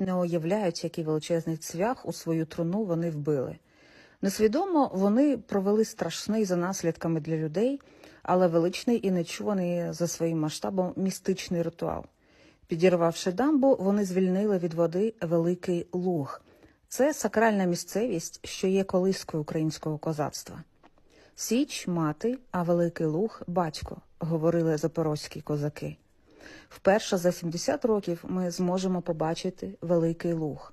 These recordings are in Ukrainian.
не уявляють, який величезний цвях у свою труну вони вбили. Несвідомо вони провели страшний за наслідками для людей, але величний і нечуваний за своїм масштабом містичний ритуал. Підірвавши дамбу, вони звільнили від води великий луг. Це сакральна місцевість, що є колискою українського козацтва. Січ мати, а великий луг батько, говорили запорозькі козаки. Вперше за 70 років ми зможемо побачити великий луг.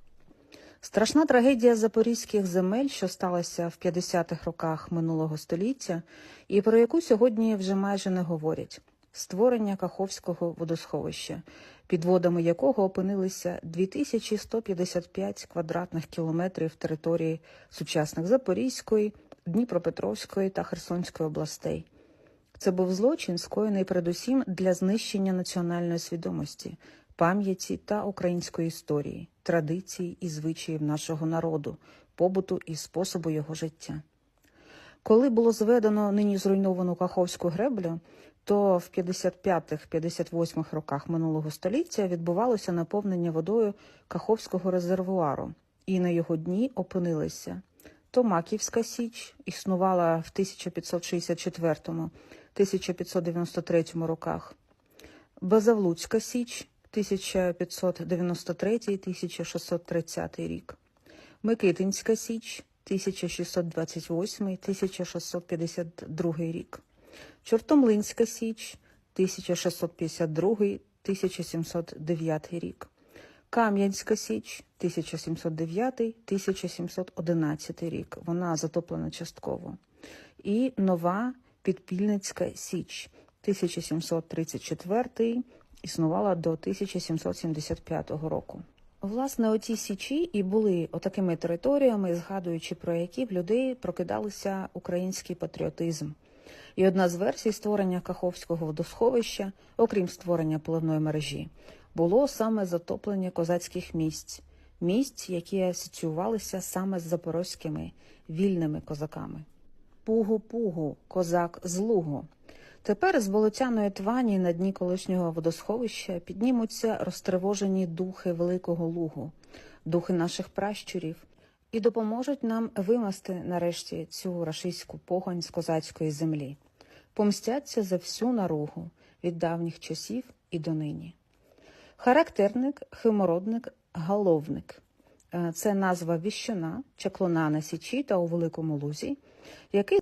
Страшна трагедія запорізьких земель, що сталася в 50-х роках минулого століття, і про яку сьогодні вже майже не говорять створення Каховського водосховища, під водами якого опинилися 2155 квадратних кілометрів території сучасних Запорізької, Дніпропетровської та Херсонської областей. Це був злочин, скоєний передусім для знищення національної свідомості, пам'яті та української історії, традицій і звичаїв нашого народу, побуту і способу його життя. Коли було зведено нині зруйновану Каховську греблю, то в 55-58 роках минулого століття відбувалося наповнення водою Каховського резервуару, і на його дні опинилися Томаківська Січ, існувала в 1564-1593 роках, Базавлуцька Січ, 1593-1630 рік, Микитинська Січ, 1628-1652 рік, Чортомлинська Січ, 1652-1709 рік, Кам'янська Січ, 1709-1711 рік. Вона затоплена частково. І нова Підпільницька Січ, 1734 існувала до 1775 року. Власне, оці січі і були отакими територіями, згадуючи про які в людей прокидалися український патріотизм. І одна з версій створення Каховського водосховища, окрім створення поливної мережі, було саме затоплення козацьких місць, місць, які асоціювалися саме з запорозькими вільними козаками. Пугу-пугу, козак з лугу. Тепер з болотяної твані на дні колишнього водосховища піднімуться розтривожені духи Великого Лугу, духи наших пращурів, і допоможуть нам вимасти нарешті цю рашистську погонь з козацької землі, помстяться за всю наругу від давніх часів і донині. Характерник, химородник, галовник Е, це назва віщуна, чаклуна на січі та у Великому Лузі, який